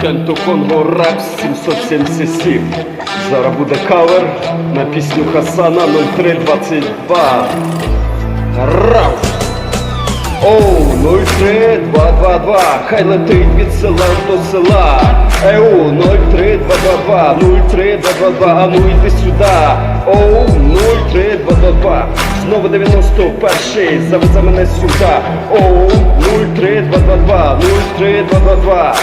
Кенто Конго Рапс 777. Зараз буде кавер на пісню Хасана 0322. Рауф! Оу, 03222, хай летить від села до села. Еу, 03222, 03222, а ну йди сюди. Оу, 03222, знову 91-й, завезе мене сюди. Оу, 03222, 03222.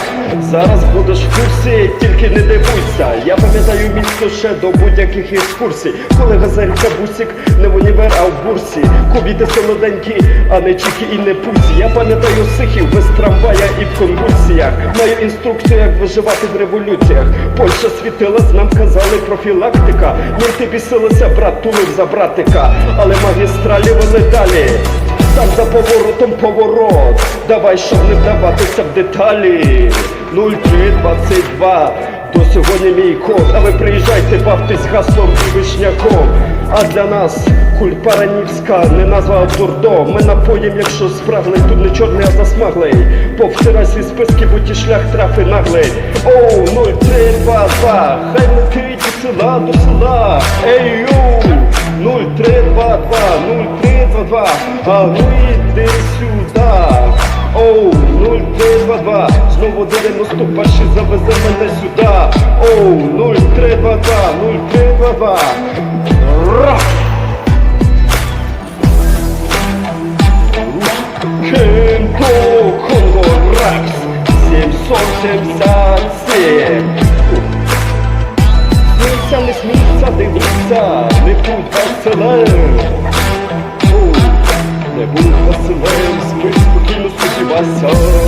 Зараз будеш в курсі, тільки не дивуйся. Я пам'ятаю місто ще до будь-яких екскурсій. Коли газелька бусик не в універ, а в бурсі. Кубіти солоденькі, а не чіки і не пусі. Я пам'ятаю сихів без трамвая і в конвульсіях. Маю інструкцію, як виживати в революціях. Польща світилась, нам казали профілактика. Мінти бісилися, брат тулив за братика. Але магістралі вони далі. Там за поворотом поворот. Давай, щоб не вдаватися в деталі. 0322 до сьогодні мій код. А ви приїжджайте, бавтесь гаслом і вишняком. А для нас культ Паранівська не назва а дурдом. Ми напоїм, якщо спраглий, тут не чорний, а засмаглий. Повтирай свій списки, бо ті шлях трафи наглий. Оу, 0322, хай летить від села до села. Ей, йоу! 0322, 0322, а ну йди сюди. Оу, 0322, знову 91 завезе мене сюди. Оу, 0322, 0322. Ра! Кенто Конго Ракс 777 Смійся, не смійся, дивися, не будь веселем. О, Не будь веселем, спи спокійно, сподівайся, спи спокійно.